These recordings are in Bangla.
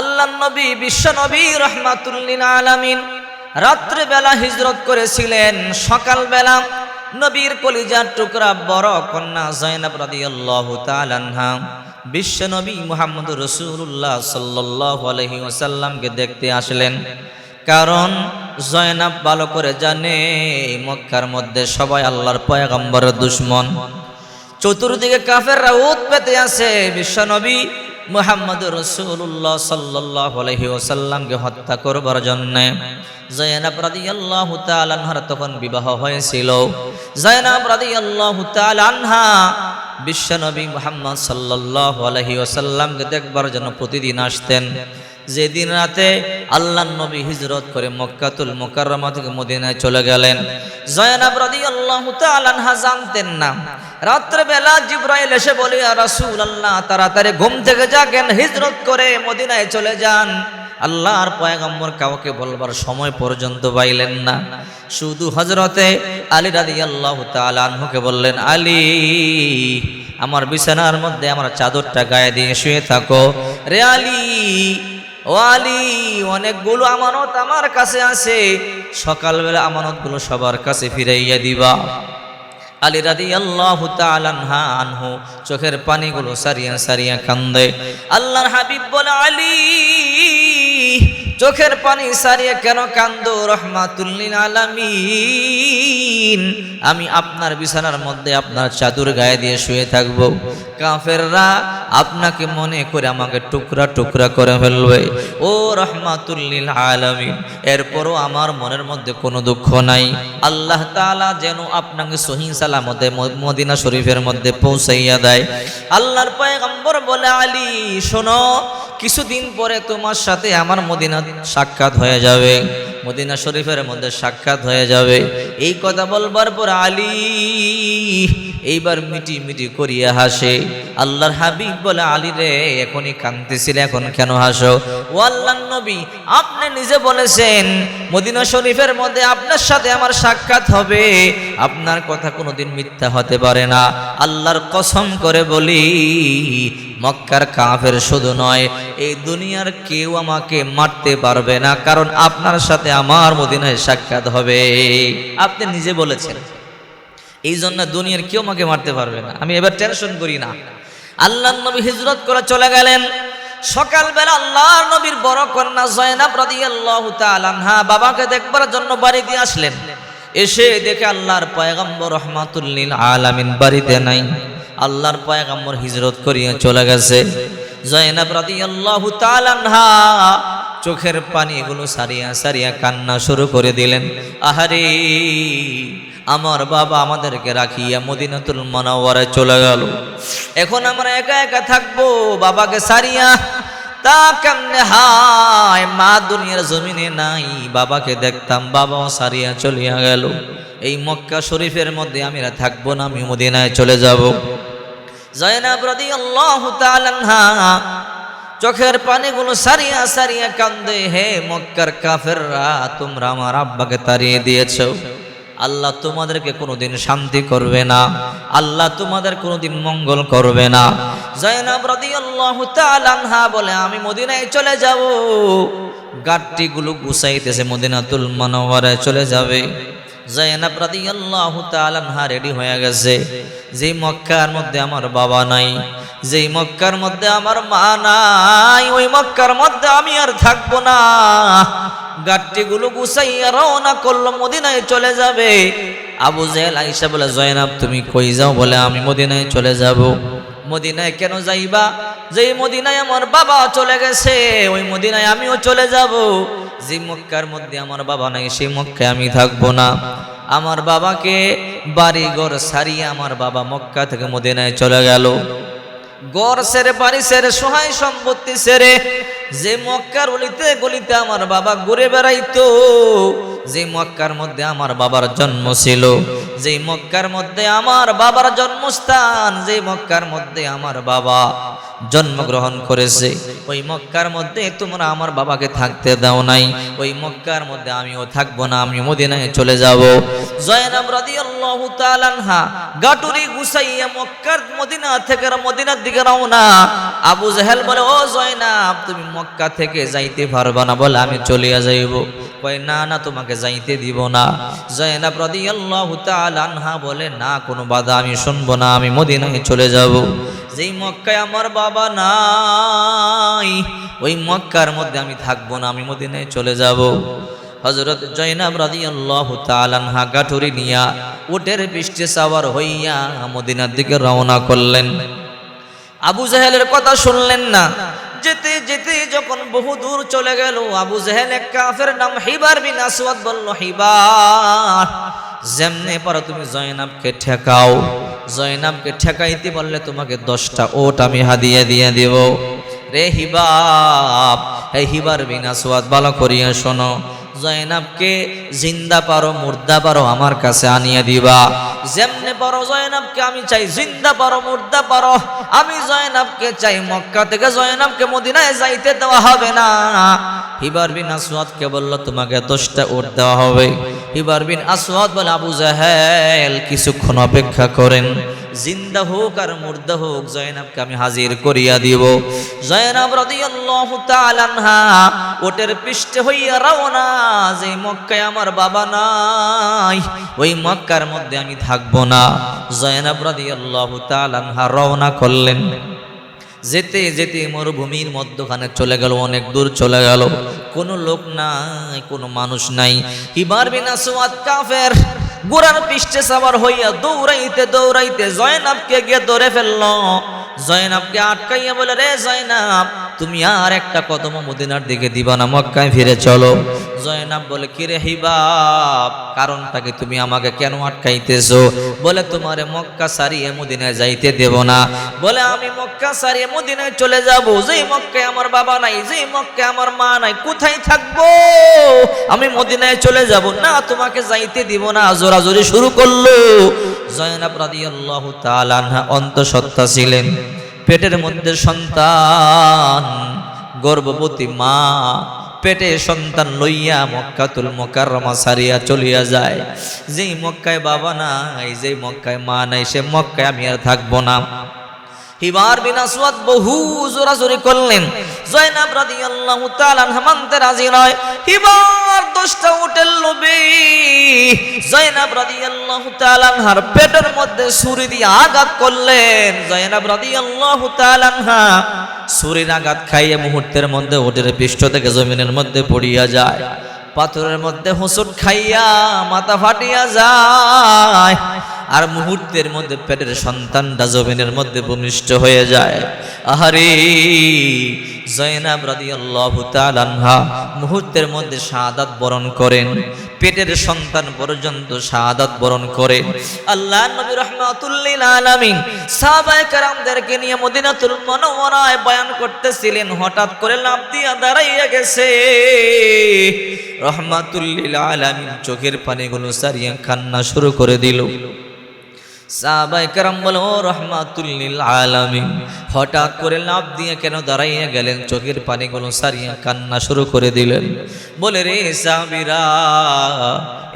আল্লাহ নবী, বিশ্ব নবী রহমাতুল্লিন আলামিন রাত্রেবেলা হিজরত করেছিলেন, সকালবেলা নবীর কলিজার টুকরা বড় কন্যা জয়নাব রাদিয়াল্লাহু তাআলা আনহা বিশ্ব নবী মুহাম্মদ রসুল্লাহ সাল্লাহ আলহি ওসাল্লামকে দেখতে আসলেন। কারণ জয়নাব ভালো করে জানে, মক্কার মধ্যে সবাই আল্লাহর পয়গম্বরের দুশ্মন। চতুর্দিকে কাফেররা উত পেতে আছে বিশ্বনবী মুহাম্মদ রসুল্লাহ সাল্লাহ আলহি ওসাল্লামকে হত্যা করবার জন্যে জয়নাব রাদি আল্লাহ আনহার তখন বিবাহ হয়েছিল। জয়নাব রাদি আল্লাহ আনহা বিশ্বনবী মোহাম্মদ সাল্লাহ আলাইহি ওসাল্লামকে দেখবার জন্য প্রতিদিন আসতেন। যেদিন রাতে আল্লাহ নবী হিজরত করে মক্কাতুল মুকাররমা থেকে মদিনায় চলে গেলেন। জয়নাব রাদিয়াল্লাহু তাআলা আনহা জানতেন না। রাত্রেবেলা জিব্রাইল এসে বলে, ইয়া রাসূলুল্লাহ, তাড়াতাড়ি ঘুম থেকে জাগেন হিজরত করে মদিনায় চলে যান। আল্লাহর পয়গম্বর কাউকে বলবার সময় পর্যন্ত পাইলেন না। শুধু হজরতে আলী রাদি আল্লাহ আনহুকে বললেন, আলী, আমার বিছানার মধ্যে আমার চাদরটা গায়ে দিয়ে শুয়ে থাকো। রে আলী ও আলী অনেকগুলো আমানত আমার কাছে আছে। সকালবেলা আমানতগুলো সবার কাছে ফিরাইয়া দিবা। আলী রাদি আল্লাহ আনহু চোখের পানিগুলো সারিয়া সারিয়া কান্দে। আল্লাহর হাবিব বলে, আলী চোখের পানি সারিয়ে কেন কান্দ? রহমাতুল্লিন আলামিন। আমি আপনার বিছানার মধ্যে আপনার চাদর গায়ে দিয়ে শুয়ে থাকব। কাফেররা আপনাকে মনে করে আমাকে টুকরা টুকরা করে ফেলবে। ও রহমাতুল্লিল আলামিন, এরপরও আমার মনের মধ্যে কোনো দুঃখ নাই। আল্লাহ তাআলা যেন আপনাকে সহি সালামতে মদিনা শরীফের মধ্যে পৌঁছাইয়া দেয়। আল্লাহর পয়গম্বর বলে, আলী, শোনো, কিছুদিন পরে তোমার সাথে আমার মদিনা সাক্ষাৎ হয়ে যাবে। মদিনা শরীফের মধ্যে সাক্ষাৎ হয়ে যাবে। এই কথা বলবার পর আলী এইবার মিটি মিটি করিয়া হাসে। আল্লাহর হাবিব বলে, আলী রে, এখনই কাঁদতেছিল, এখন কেন হাসো? ও আল্লাহ নবী, আপনি নিজে বলেছেন, মদিনা শরীফের মধ্যে আপনার সাথে আমার সাক্ষাৎ হবে। আপনার কথা কোনোদিন মিথ্যা হতে পারে না। আল্লাহর কসম করে বলি মক্কার কাফের শুধু নয়, এই দুনিয়ার কেউ আমাকে মারতে পারবে না, কারণ আপনার সাথে আমার মদিনায় সাক্ষাৎ হবে। আপনি নিজে বলেছেন, এই জন্য দুনিয়ার কেউ আমাকে মারতে পারবে না। আমি এবার টেনশন করি না। আল্লাহ নবী হিজরত করে চলে গেলেন। সকালবেলা আল্লাহর নবীর বড় কন্যা জয়নাব রাদিয়াল্লাহু তাআলা বাবাকে দেখবার জন্য বাড়ি দিয়ে আসলেন। এসে দেখে আল্লাহর পয়গম্বর রহমাতুল্লিল আলামিন বাড়িতে নাই। আল্লাহর পয়গম্বর হিজরত করিয়া চলে গেছে। জয়নাব তাআলা আনহা চোখের পানিগুলো সারিয়া সারিয়া কান্না শুরু করে দিলেন। আহারে, আমার বাবা আমাদেরকে রাখিয়া মদিনাতুল মনাওয়ারে চলে গেল। এখন আমরা একা একা থাকব, বাবাকে সারিয়া তা কেমনে হায়? মা দুনিয়ার জমিনে নাই। বাবাকে দেখতাম, বাবাও সারিয়া চলিয়া গেল। এই মক্কা শরীফের মধ্যে আমি থাকব না, আমি মদিনায় চলে যাব। আনহা চোখের পানিগুলো সারিয়া সারিয়া কান্দে, হে মক্কার কাফেররা, তোমরা আমার আব্বাকে তাড়িয়ে দিয়েছ। আল্লাহ তোমাদেরকে কোনোদিন শান্তি করবে না, আল্লাহ তোমাদের কোনোদিন মঙ্গল করবে না। জয়নাব রাদিয়াল্লাহু তাআলা আনহা বলে, আমি মদিনায় চলে যাব। গাট্টিগুলো গুছাইতেছে মদিনাতুল মানওয়ারায় চলে যাবে। জয়নাব রাদিয়াল্লাহু তাআলা আনহা রেডি হয়ে গেছে। যে মক্কার মধ্যে আমার বাবা নাই, যেই মক্কার মধ্যে আমার মা নাই, ওই মক্কার মধ্যে আমি আর থাকব না। গাট্টিগুলো গুছাইয়া রওনা করল, মদিনায় চলে যাবে। আবু জেহেল আইসা বলে জয়নাব তুমি কই যাও? বলে, আমি মদিনায় চলে যাব। মদিনায় কেন যাইবা? যেই মদিনায় আমার বাবা চলে গেছে, ওই মদিনায় আমিও চলে যাব। যে মক্কার মধ্যে আমার বাবা নাই, সেই মক্কে আমি থাকব না। আমার বাবাকে বাড়িঘর সারিয়ে আমার বাবা মক্কা থেকে মদিনায় চলে গেল। গড় সেরে বাড়ি সেরে সহায় সম্পত্তি সেরে যে মক্কার অলিতে গলিতে আমার বাবা ঘুরে বেড়াইতো, যে মক্কার মধ্যে আমার বাবার জন্ম ছিল, যে মক্কার মধ্যে আমার বাবার জন্মস্থান, যে মক্কার মধ্যে আমার বাবা জন্মগ্রহণ করেছে। ওই মক্কার মধ্যে তোমরা আমার বাবাকে থাকতে দাও নাই। ওই মক্কার মধ্যে আমিও থাকব না আমি মদিনায় চলে যাব। জয়নাব রাদিয়াল্লাহু আনহা গাটুরি গুসাইয়া মক্কার মদিনা থেকে মদিনার দিকে রওনা। আবু জাহেল বলে, ও জয়নাব, তুমি মক্কা থেকে যাইতে পারবা না, বলে আমি চলিয়া যাইব। কয়, না না, তোমাকে যাইতে দিব না। জয়নাব রাদিয়াল্লাহু তাআলা আনহা বলে, না, কোনো বাধা আমি শুনব না, আমি মদিনায় চলে যাব। যেই মক্কায় আমার বাবা নাই, ওই মক্কার মধ্যে আমি থাকব না, আমি মদিনায় চলে যাব। হজরত জৈনাব রাদিয়াল্লাহু আনহা গাঠুরি নিয়া উটের পৃষ্ঠে সাওয়ার হইয়া মদিনার দিকে রওনা করলেন। আবু জাহেলের কথা শুনলেন না যেতে যেতে যখন বহু দূর চলে গেল, আবু জেহেল এক কাফের নাম হিবার বিন আসওয়াদ বলল, হিবার, যেমনে পারো তুমি জয়নাবকে ঠেকাও। জয়নাবকে ঠেকাইতে বললে তোমাকে দশটা ওট আমি হাদিয়ে দিয়ে দেব। রে হিবাব হে হিবার বিন আসওয়াদ, ভালো করিয়া শোনো। জয়নাবকে জিন্দা পারো, মুর্দা পারো, আমার কাছে আনিয়ে দিবা। যেমনে পারো জয়নাবকে আমি চাই, জিন্দা পারো, মুর্দা পারো। আমি জয়নাবকে চাই, মক্কা থেকে জয়নাবকে মদিনায় যাইতে দেওয়া হবে না। হিবার বিন আসওয়াদকে বলল, তোমাকে দশটা উট দেওয়া হবে। হিবার বিন আসওয়াদ বলে, আবু জাহেল, কিছুক্ষণ অপেক্ষা করেন। জিন্দা হোক আর মুর্দা হোক, জয়নাবকে আমি হাজির করিয়া দিব। জয়নাব রাদিয়াল্লাহু তাআলা আনহা ওটের পৃষ্ঠে হইয়া রওনা, যে মক্কায় আমার বাবা নাই, ওই মক্কার মধ্যে আমি থাকব না। জয়নাব রাদিয়াল্লাহু তাআলা আনহা রওনা করলেন। যেতে যেতে মরুভূমির মধ্যখানে চলে গেল, অনেক দূর চলে গেল। কোনো লোক নাই, কোনো মানুষ নাই। হিবার বিন আসওয়াদ কাফের গোড়ার পৃষ্ঠে সাবার হইয়া দৌড়াইতে দৌড়াইতে জয়নাবকে গিয়ে ধরে ফেলল। জয়নাবকে আটকাইয়া বলে, রে জয়নাব তুমি আর একটা কদম মদিনার দিকে দিবা না, মক্কায় ফিরে চলো। জয়নাব বলে, কিরে হিবাব কারণটাকে তুমি আমাকে কেন আটকাইতেছো? বলে, তোমারে মক্কা সারিয়ে মদিনায় যাইতে দেব না। বলে, আমি মক্কা সারিয়ে মদিনায় চলে যাব। যেই মক্কায় আমার বাবা নাই, যেই মক্কায় আমার মা নাই, কোথায় থাকব? আমি মদিনায় চলে যাব। না, তোমাকে যাইতে দিব না। জোরাজোরি শুরু করল। জয়নাব রাদিয়াল্লাহু তাআলা অন্তঃসত্ত্বা ছিলেন। পেটের মধ্যে সন্তান, গর্ভবতী মা, পেটে সন্তান লইয়া মক্কাতুল মকারমা সারিয়া চলিয়া যায়। যেই মক্কায় বাবা নাই, যেই মক্কায় মা নাই, সে মক্কায় আমি আর থাকব না। হিবার বিন আসওয়াদ বহু জোরাজোরি করলেন। জয়নাব রাদিয়াল্লাহু তাআলা মানতে রাজি নয়। হিবার দশটা উটের লোভে জয়নাব রাদিয়াল্লাহু তাআলা আনহার পেটের মধ্যে ছুরি দিয়ে আঘাত করলেন। জয়নাব রাদিয়াল্লাহু তাআলা আনহা ছুরির আঘাত খাইয়ে মুহূর্তের মধ্যে উটের পৃষ্ঠ থেকে জমিনের মধ্যে পড়িয়া যায়। পাথরের মধ্যে হোঁচট খাইয়া মাথা ফাটিয়া যায়। আর মুহূর্তের মধ্যে পেটের সন্তানটা জমিনের মধ্যে ভূমিষ্ঠ হয়ে যায়। আহারে, জয়নাব রাদিয়াল্লাহু মুহূর্তের মধ্যে শাহাদাত বরণ করেন। পেটের সন্তান পর্যন্ত শাহাদাত বরণ করে। আল্লাহ নবী রহমাতুল্লিল আলামিন সাহাবায়ে কেরামদেরকে নিয়ে মদিনাতুল মুনাওয়ারায় বয়ান করতেছিলেন। হঠাৎ করে লাফ দিয়া দাঁড়াইয়া গেছে। রহমাতুল্লিল আলামিন চোখের পানিগুলো সারিয়া কান্না শুরু করে দিল। সাহাবাই কারাম বলে, ও রহমাতুল্লিল আলামিন, হঠাৎ করে লাভ দিয়ে কেন দাঁড়াইয়া গেলেন? চোখের পানিগুলো সারিয়া কান্না শুরু করে দিলেন। বলে, রে সাবিরা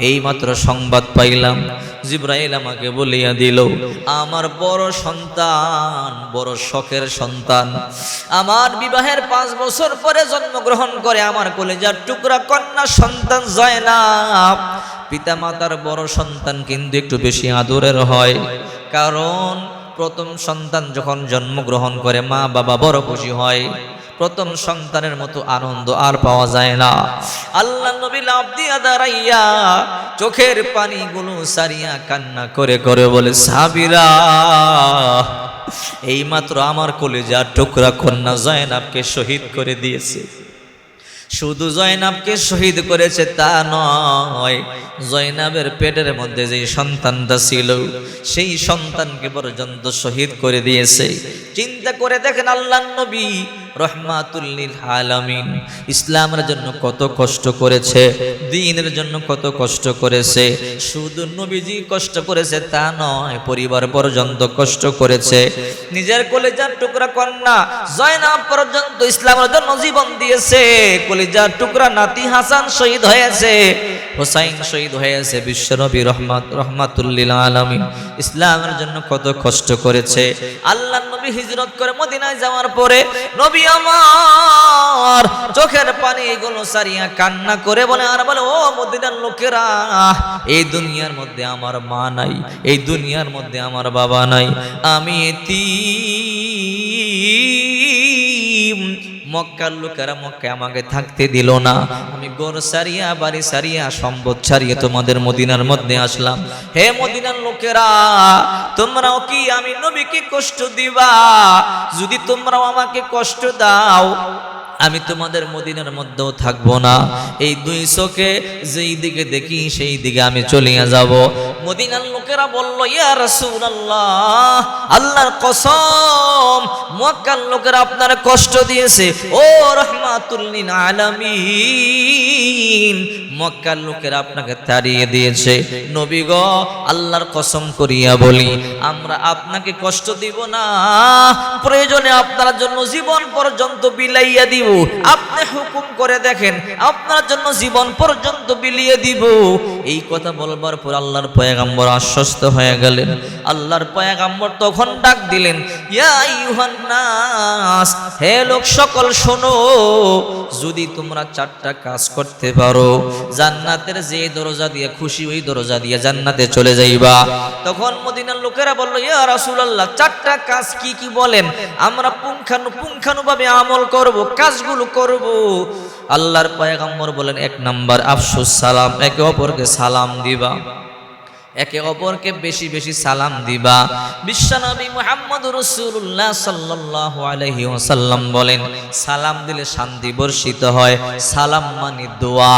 এই মাত্র সংবাদ পাইলাম। জিব্রাইল আমাকে বলিয়া দিল, আমার বড় সন্তান, বড় শখের সন্তান। আমার বিবাহের পাঁচ বছর পরে জন্মগ্রহণ করে আমার কলেজার টুকরা কন্যা সন্তান জয়নাব। পিতা মাতার বড় সন্তান কিন্তু একটু বেশি আদরের হয়। কারণ প্রথম সন্তান যখন জন্মগ্রহণ করে, মা বাবা বড় খুশি হয়। প্রথম সন্তানের মতো আনন্দ আর পাওয়া যায় না। আল্লাহ নবী লাভ দিয়া দাঁড়াইয়া চোখের পানিগুলো সারিয়া কান্না করে করে বলে, সাবিরা, এইমাত্র আমার কলেজার টুকরা কন্যা জয়নাবকে শহীদ করে দিয়েছে। শুধু জয়নাবকে শহীদ করেছে তা নয়, জয়নাবের পেটের মধ্যে যে সন্তানটা ছিল, সেই সন্তানকে পর্যন্ত শহীদ করে দিয়েছে। চিন্তা করে দেখেন আল্লাহ নবী রহমাতুল্লিল আলামিন। ইসলামের জন্য কত কষ্ট করেছে, দিনের জন্য কত কষ্ট করেছে, শুধু নবীজি কষ্ট করেছে তা নয়, পরিবার পর্যন্ত কষ্ট করেছে। নিজের কলেজার টুকরা কন্যা পর্যন্ত ইসলামের জন্য জীবন দিয়েছে। কলেজার টুকরা নাতি হাসান শহীদ হয়েছে, হোসাইন শহীদ হয়েছে বিশ্বনবী রহমাত রহমাতুল্লিল আলামিন। ইসলামের জন্য কত কষ্ট করেছে। আল্লাহ নবী হিজরত করে মদিনায় যাওয়ার পরে নবী আমার চোখের পানি এগুলো সারিয়া কান্না করে বলে, আর বলে, ও মদিনার লোকেরা, এই দুনিয়ার মধ্যে আমার মা নাই, এই দুনিয়ার মধ্যে আমার বাবা নাই, আমি এতিম মক্কার লোকেরা মক্কায় আমাকে থাকতে দিল না। আমি গোর সারিয়া, বাড়ি সারিয়া, সম্পদ ছাড়িয়ে তোমাদের মদিনার মধ্যে আসলাম। হে মদিনার লোকেরা, তোমরাও কি আমি নবীকে কষ্ট দিবা? যদি তোমরাও আমাকে কষ্ট দাও, আমি তোমাদের মদিনার মধ্যেও থাকব না। এই দুই চোখে যেই দিকে দেখি, সেই দিকে আমি চলিয়া যাব। মদিনার লোকেরা বলল, ইয়া রাসূলুল্লাহ, আল্লাহর কসম, মক্কার লোকেরা আপনার কষ্ট দিয়েছে। ও রহমাতুল্লিন আলামিন, মক্কার লোকেরা আপনাকে তাড়িয়ে দিয়েছে। নবী গো, আল্লাহর কসম করিয়া বলি, আমরা আপনাকে কষ্ট দিব না। প্রয়োজনে আপনার জন্য জীবন পর্যন্ত বিলাইয়া দিব। আপনি হুকুম করে দেখেন, আপনার জন্য জীবন পর্যন্ত বিলিয়ে দিব। এই কথা বলবার পর আল্লাহর পয়গাম্বর আশ্বস্ত হয়ে গেলেন। আল্লাহর পয়গাম্বর তখন ডাক দিলেন হে লোক সকল শোনো, যদি তোমরা চারটা কাজ করতে পারো, জান্নাতের যে দরজা দিয়ে খুশি, ওই দরজা দিয়ে জান্নাতে চলে যাইবা। তখন মদিনার লোকেরা বলল, ইয়া রাসূলুল্লাহ, চারটা কাজ কি কি বলেন? আমরা পুঙ্খানু পুঙ্খানুভাবে আমল করব, কাজগুলো করব। আল্লাহর পয়গম্বর বলেন এক নাম্বার, আফসুস সালাম, একে অপরকে সালাম দিবা। একে অপরকে বেশি বেশি সালাম দিবা। বিশ্বনবী মুহাম্মদ রসুল্লাহ সাল্লাল্লাহু আলাইহি ওয়াসাল্লাম বলেন, সালাম দিলে শান্তি বর্ষিত হয়, সালাম মানে দোয়া।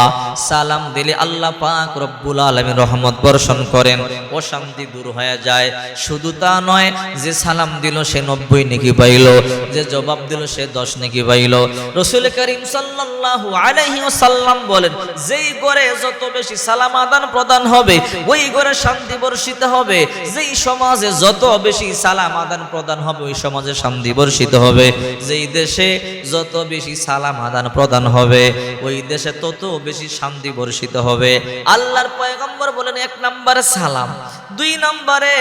সালাম দিলে আল্লাহ পাক রব্বুল আলামিন রহমত বর্ষণ করেন ও শান্তি দূর হয়ে যায়। শুধু তা নয়, যে সালাম দিল সে নব্বই নেকি পাইল, যে জবাব দিল সে দশ নেকি পাইল। রসুল করিম সাল্লাল্লাহু আলাইহি ওয়াসাল্লাম বলেন, যেই ঘরে যত বেশি সালাম আদান প্রদান হবে, ওই ঘরে শান্তি বর্ষিত হবে। যেই সমাজে যত বেশি সালাম আদান প্রদান হবে, ওই সমাজে শান্তি বর্ষিত হবে। যেই দেশে যত বেশি সালাম আদান প্রদান হবে, ওই দেশে তত বেশি শান্তি বর্ষিত হবে। আল্লাহর পয়গম্বর বলেন, এক নম্বরে সালাম। দুই নম্বরে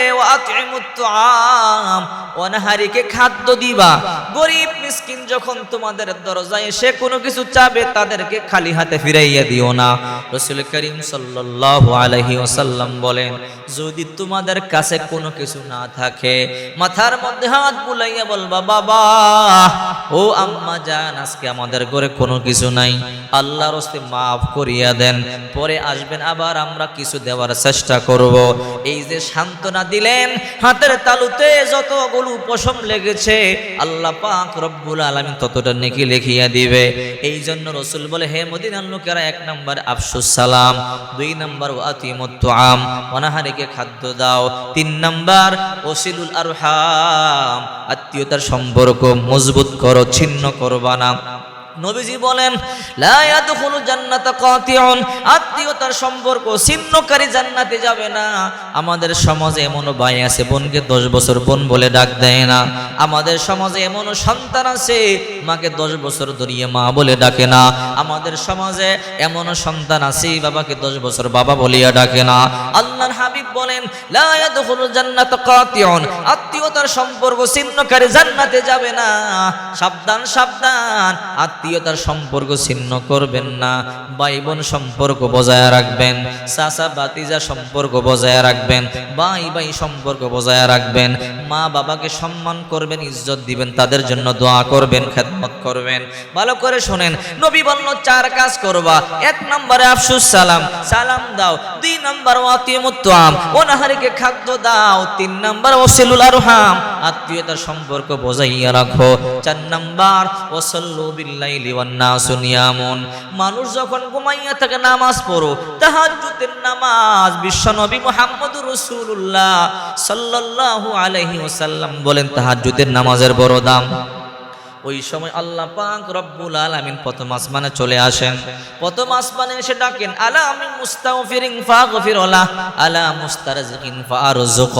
অনাহারিকে খাদ্য দিবা। গরিব মিসকিন যখন তোমাদের দরজায় এসে কোনো কিছু চাবে, তাদেরকে খালি হাতে ফিরাইয়া দিও না। রসুল করিম সাল্লাল্লাহু আলাইহি ওয়াসাল্লাম বলেন, যদি তোমাদের কাছে কোনো কিছু না থাকে, মাথার মধ্যে হাত বুলাইয়া বলবা, বাবা, ও আম্মা জান, আজকে আমাদের ঘরে কোনো কিছু নাই। আল্লাহর হস্তে মাফ করিয়া দেন। পরে আসবেন, আবার আমরা কিছু দেওয়ার চেষ্টা করব। এই যে সান্ত্বনা দিলেন, হাতের তালুতে যতগুলো পশম লেগেছে, আল্লাহ পাক রব্বুল আলামিন ততটা নেকি লিখিয়া দিবে। এই জন্য রসুল বলে, হে মদিনার লোকেরা, এক নম্বর আফসুস সালাম, দুই নম্বর আতিমত আম অনাহারিকে খাদ্য দাও, তিন নম্বর ওসিলুল আরহাম, আত্মীয়তার সম্পর্ক মজবুত করো, ছিন্ন করবা না। নবীজি বলেন আত্মীয়তার সম্পর্ক ছিন্নকারী জান্নাতে যাবে না। আমাদের সমাজে এমনও ভাই আছে, বোনকে দশ বছর বোন বলে ডাক দেয় না। আমাদের সমাজে এমনও সন্তান আছে, মাকে দশ বছর ধরিয়ে মা বলে ডাকে না। আমাদের সমাজে এমনও সন্তান আছে, বাবাকে দশ বছর বাবা বলিয়া ডাকে না। আল্লাহর হাবিব বলেন জান্নাতা আত্মীয়তার সম্পর্ক ছিন্নকারী জান্নাতে যাবে না। সাবধান সাবধান। আত্মীয়তার সম্পর্ক ছিন্ন করবেন না ভাই বোন সম্পর্ক বজায় রাখবেন, চাচা বাতিজা সম্পর্ক বজায় রাখবেন ভাই ভাই সম্পর্ক বজায় রাখবেন, মা বাবাকে সম্মান করবেন, ইজ্জত দিবেন, তাদের জন্য দোয়া করবেন, খেদমত করবেন। ভালো করে শোনেন, নবী বলল, চার কাজ করবা, এক নম্বরে আফসুস সালাম সালাম দাও, দুই নম্বর আতিমুত্তাম, অনাহারিকে খাদ্য দাও, তিন নম্বর ওসিলুল আরহাম, আত্মীয়তার সম্পর্ক বজাইয়া রাখো, চার নম্বর ওসল্লু মানুষ যখন ঘুমাইয়া থাকে নামাজ পড়ো, তাহাজ্জুদের নামাজ বিশ্বনবী মুহাম্মদুর রাসূলুল্লাহ সাল্লাল্লাহু আলাইহি ওয়াসাল্লাম বলেন, তাহাজ্জুদের নামাজের বড় দাম। ওই সময় আল্লাহ পাক রব্বুল আলামিন প্রথম আসমানে চলে আসেন। প্রথম আসমানে এসে ডাকেন, আলা আমি মুস্তাগফিরিন ফাগফির লাহ, আলা মুস্তারজিকিন ফারজুক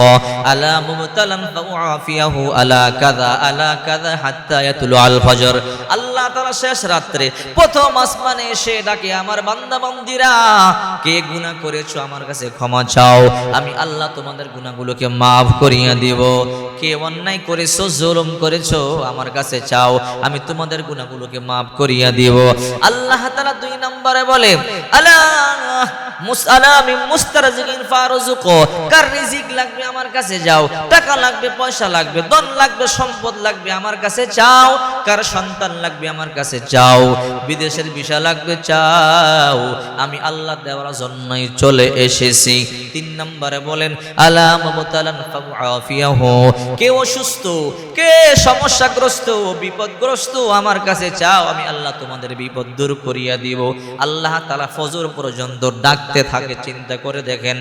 আলা মুবতালান ফাউআফিয়াহু, আলা কাযা আলা কাযা হাত্তা ইয়াতুলু আল ফজর। আল্লাহ তাআলা শেষ রাত্রে প্রথম আসমানে এসে ডাকে, আমার বান্দা, বান্দিরা, কে গুনাহ করেছ আমার কাছে ক্ষমা চাও। আমি আল্লাহ তোমাদের গুনাহগুলোকে মাফ করিয়ে দিব। কে অন্যায় করেছ, জুলুম করেছ, আমার কাছে চাও, আমি তোমাদের গুনাহগুলোকে মাফ করিয়া দিব। আল্লাহ তাআলা দুই নম্বরে বলে, আলা মুস্তারজিকিন কার রিজিক লাগবে আমার কাছে যাও, টাকা লাগবে, পয়সা লাগবে, ধন লাগবে, সম্পদ লাগবে আমার কাছে চাও, কার সন্তান লাগবে আমার কাছে চাও, বিদেশের ভিসা লাগবে চাও, আমি আল্লাহ দেওয়ার জন্যই চলে এসেছি। তিন নম্বরে বলেন, আলা মুবতালান কে অসুস্থ, কে সমস্যাগ্রস্ত, বিপদগ্রস্ত, আমার কাছে চাও, আমি আল্লাহ তোমাদের বিপদ দূর করিয়া দিব। আল্লাহ তাআলা ফজর পর্যন্ত ডাকতে থাকে, চিন্তা করে দেখেন।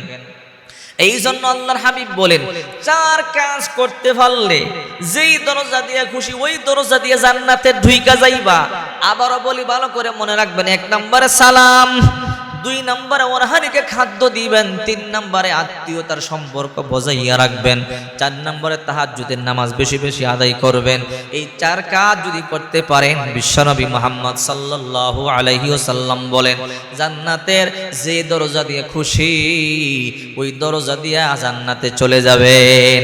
এই জন্য আল্লাহর হাবিব বলেন, চার কাজ করতে পারলে যেই দরজা দিয়ে খুশি, ওই দরজা দিয়ে জান্নাতে ঢুইকা যাইবা। আবারও বলি, ভালো করে মনে রাখবেন, এক নম্বরে সালাম। দুই নম্বরে ওরহানিকে খাদ্য দিবেন, তিন নম্বরে আত্মীয়তার সম্পর্ক বজাইয়া রাখবেন, চার নম্বরে তাহাজ্জুদের নামাজ বেশি বেশি আদায় করবেন। এই চার কাজ যদি করতে পারেন, বিশ্বনবী মোহাম্মদ সাল্লাল্লাহু আলাইহি ওয়াসাল্লাম বলেন, জান্নাতের যে দরজা দিয়ে খুশি, ওই দরজা দিয়ে জান্নাতে চলে যাবেন।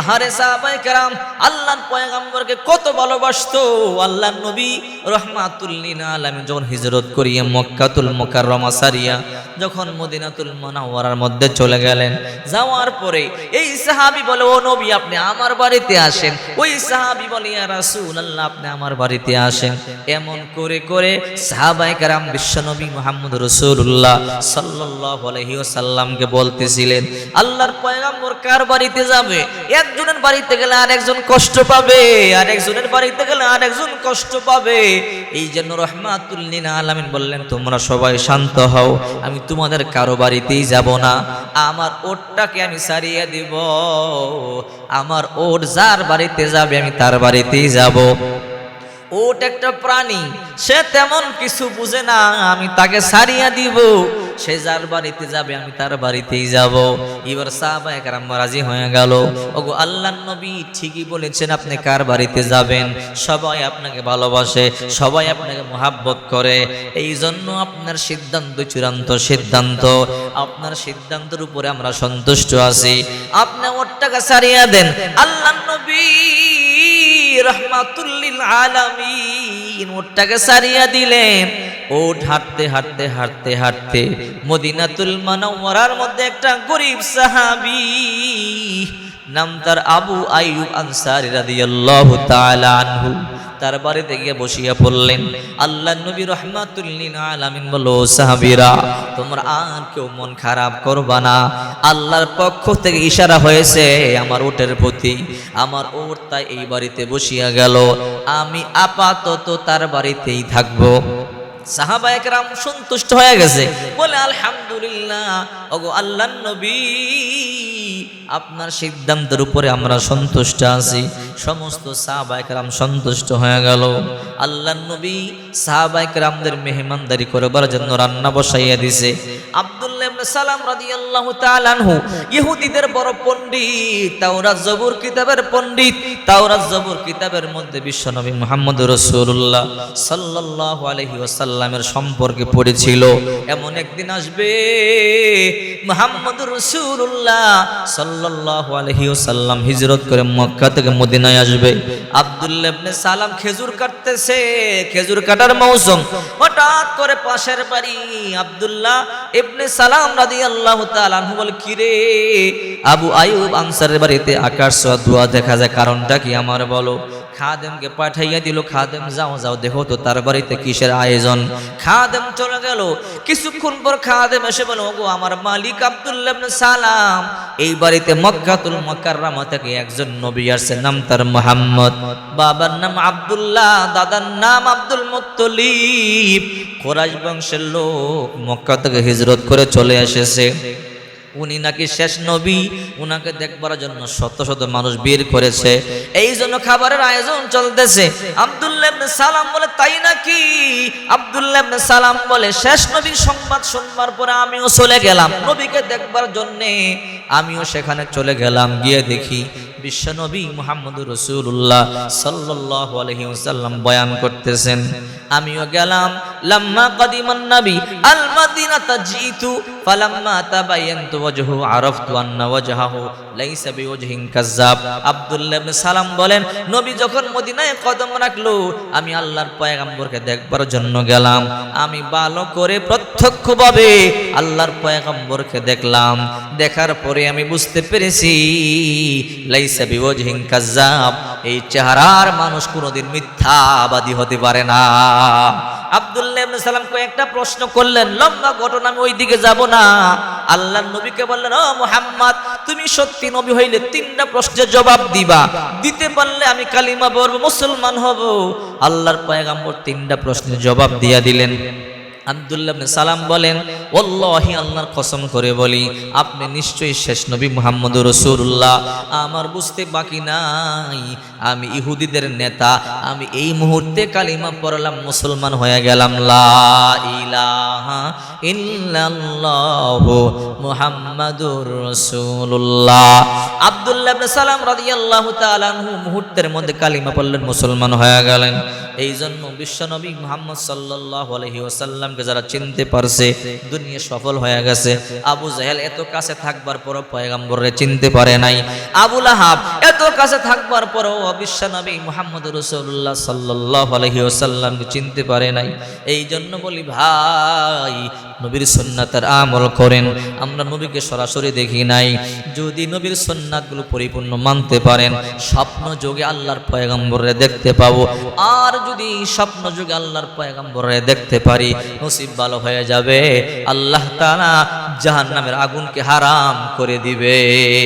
আহারে সাহাবায়ে কেরাম, আল্লাহর পয়গম্বরকে কত ভালোবাসতো আল্লাহ নবী রহমাতুল্লিন আলামিন যখন হিজরত করিয়ে মক্কাতুল মুকাররমা সারিয়া যখন মদিনাতুল মুনাওয়ারার মধ্যে চলে গেলেন, যাওয়ার পরে এই সাহাবী বলে, ও নবী, আপনি আমার বাড়িতে আসেন। ওই সাহাবী বলে, ইয়া রাসূলুল্লাহ, আপনি আমার বাড়িতে আসেন। এমন করে করে সাহাবায়ে কেরাম বিশ্বনবী মুহাম্মদ রাসূলুল্লাহ সাল্লাল্লাহু আলাইহি ওয়াসাল্লামকে বলতেছিলেন, আল্লাহর পয়গম্বর কার বাড়িতে যাবে? একজনের বাড়িতে গেলে আরেকজন কষ্ট পাবে, আরেকজনের বাড়িতে গেলে আরেকজন কষ্ট পাবে। এই জন্য রহমাতুল্লিন আলামিন বললেন, তোমরা সবাই শান্ত হও। আমি তোমাদের কারও বাড়িতেই যাব না। আমার ওটটাকে আমি সারিয়ে দিব। আমার ওট যার বাড়িতে যাবে, আমি তার বাড়িতেই যাব। ওট একটা প্রাণী, সে তেমন কিছু বুঝে না, আমি তাকে সারিয়া দিব। সে যার বাড়িতে যাবে, আমি তার বাড়িতেই যাব। এবার সাহাবা একরাম রাজি হয়ে গেল। ওগো আল্লাহ নবী ঠিকই বলেছেন, আপনি কার বাড়িতে যাবেন? সবাই আপনাকে ভালোবাসে, সবাই আপনাকে মোহাব্বত করে। এই জন্য আপনার সিদ্ধান্ত চূড়ান্ত সিদ্ধান্ত। আপনার সিদ্ধান্তের উপরে আমরা সন্তুষ্ট আছি। আপনি ওর টাকা সারিয়া দেন। আল্লাহ নবী রহমাতুল্লিল আলামিন। ওটাকে সারিয়া দিলেন। ওট হাঁটতে হাঁটতে হাঁটতে হাঁটতে। মদিনাতুল মানওয়ারার মধ্যে একটা গরিব সাহাবী, নাম তার আবু আইয়ুব আনসারী রাদিয়াল্লাহু তাআলা আনহু। তার বাড়িতে গিয়ে বসিয়া পড়লেন। আল্লাহ নবী রহমাতুল্লিল আলামিন বলো সাহাবীরা, তোমরা আর কেউ মন খারাপ করবা না। আল্লাহর পক্ষ থেকে ইশারা হয়েছে, আমার ওটের প্রতি। আমার ওট তাই এই বাড়িতে বসিয়া গেল। আমি আপাতত তার বাড়িতেই থাকব। সাহাবা সন্তুষ্ট হয়ে গেছে। বলে, আলহামদুলিল্লাহ। ওগো আল্লাহ নবী আপনার সিদ্ধান্তের উপরে আমরা সন্তুষ্ট আছি। সমস্ত সাহবাইকরাম সন্তুষ্ট হয়ে গেল। আল্লাহ নবী সাহবাইকরামদের মেহমানদারি করবার জন্য রান্না বসাইয়া দিছে। ইবনে সালাম রাদিয়াল্লাহু তাআলা আনহু, ইহুদিদের বড় পণ্ডিত, তাওরাত জবুর কিতাবের পণ্ডিত, তাওরাত জবুর কিতাবের মধ্যে বিশ্বনবী মুহাম্মদ রাসূলুল্লাহ সাল্লাল্লাহু আলাইহি ওয়াসাল্লামের সম্পর্কে পড়েছিল। এমন একদিন আসবে, মুহাম্মদ রাসূলুল্লাহ সাল্লাল্লাহু আলাইহি ওয়াসাল্লাম হিজরত করে মক্কা থেকে মদিনায় আসবে। আব্দুল্লাহ সালাম খেজুর কাটতেছে, খেজুর কাটার মৌসুম, হঠাৎ করে পাশের বাড়ি আব্দুল্লাহ ইবনে সালাম আয়োজন? খাদেম চলে গেল। কিছুক্ষণ পর খাদেম এসে বলো, ওগো, আমার মালিক আব্দুল্লাহ সালাম, এই বাড়িতে মক্কাতুল মুকাররমা থেকে একজন নবী আসছে, নাম তার মুহাম্মদ। বাবার নাম আব্দুল্লাহ, দাদার নাম আব্দুল মুত্তলিব। কোরাইশ বংশের লোক মক্কা থেকে হিজরত করে চলে এসেছে। উনি নাকি শেষ নবী, উনাকে দেখবার জন্য শত শত মানুষ বের করেছে। এই জন্য খাবারের আয়োজন চলতেছে। আব্দুল্লাহ সালাম বলে, তাই নাকি? আব্দুল্লাহ সালাম বলে, শেষ নবীর সংবাদ শুনবার পরে আমিও চলে গেলাম। নবীকে দেখবার জন্যে আমিও সেখানে চলে গেলাম, গিয়ে দেখি। বিশ্বনবী মুহাম্মদ রসুল্লাহ সাল্লাহ আলহিউসাল্লাম বয়ান করতেছেন আমিও গেলাম লাম্মা কাদিমান নবী আল ফালাম্মা ওয়াজহু আরাফতু আন্না ওয়াজহাহু লাইসা বিওজহিন কাযাব আব্দুল্লাহ ইবনে সালাম বলেন, নবী যখন মদিনায় কদম রাখল, আমি আল্লাহর পয়গম্বরকে দেখবার জন্য গেলাম। আমি ভালো করে প্রত্যক্ষভাবে আল্লাহর পয়গম্বরকে দেখলাম। দেখার পরে আমি বুঝতে পেরেছি, লাইসা বিওজহিন কাযাব এই চেহারার মানুষ কোনোদিন মিথ্যাবাদী হতে পারে না। আব্দুল্লাহ সালাম কয়েকটা প্রশ্ন করলেন, লম্বা ঘটনা আমি ওই দিকে যাব না। আল্লাহর নবীকে বললেন, ও মুহাম্মদ, তুমি সত্যি নবী হইলে তিনটা প্রশ্নের জবাব দিবা। দিতে পারলে আমি কালিমা পড়ব, মুসলমান হব। আল্লাহর পয়গাম্বর তিনটা প্রশ্নের জবাব দিয়া দিলেন। আব্দুল্লাহ সালাম বলেন ওল্লাহি আল্লাহর কসম করে বলি, আপনি নিশ্চয়ই শেষ নবী মুহাম্মদ রসুল্লাহ আমার বুঝতে বাকি নাই। আমি ইহুদিদের নেতা। আমি এই মুহূর্তে কালিমা পড়লাম, মুসলমান হয়ে গেলাম। আব্দুল্লাহ সালাম আনহু মুহূর্তের মধ্যে কালিমা পড়লেন, মুসলমান হয়ে গেলেন। এই জন্য বিশ্বনবী মোহাম্মদ সাল্লাহ আলহি ওয়াসাল্লামকে যারা চিনতে পারছে, দুনিয়া সফল হয়ে গেছে। আবু জাহেল এত কাছে থাকবার পরও পয়গাম্বরে চিনতে পারে নাই। আবুল আহাব এত কাছে থাকবার পরও বিশ্বনবী মোহাম্মদ রসুল্লাহ সাল্লাহ আলহি ওয়াসাল্লামকে চিনতে পারে নাই। এই জন্য বলি ভাই নবীর সন্ন্যাতের আমল করেন। আমরা নবীকে সরাসরি দেখি নাই। যদি নবীর সন্ন্যাতগুলো পরিপূর্ণ মানতে পারেন, স্বপ্ন যোগে আল্লাহর পয়গম্বরে দেখতে পাবো। আর যদি স্বপ্ন যোগে আল্লাহর পয়গম্বরে দেখতে পারি, নসিব ভালো হয়ে যাবে। আল্লাহ তাআলা জাহান্নামের আগুনকে হারাম করে দিবে।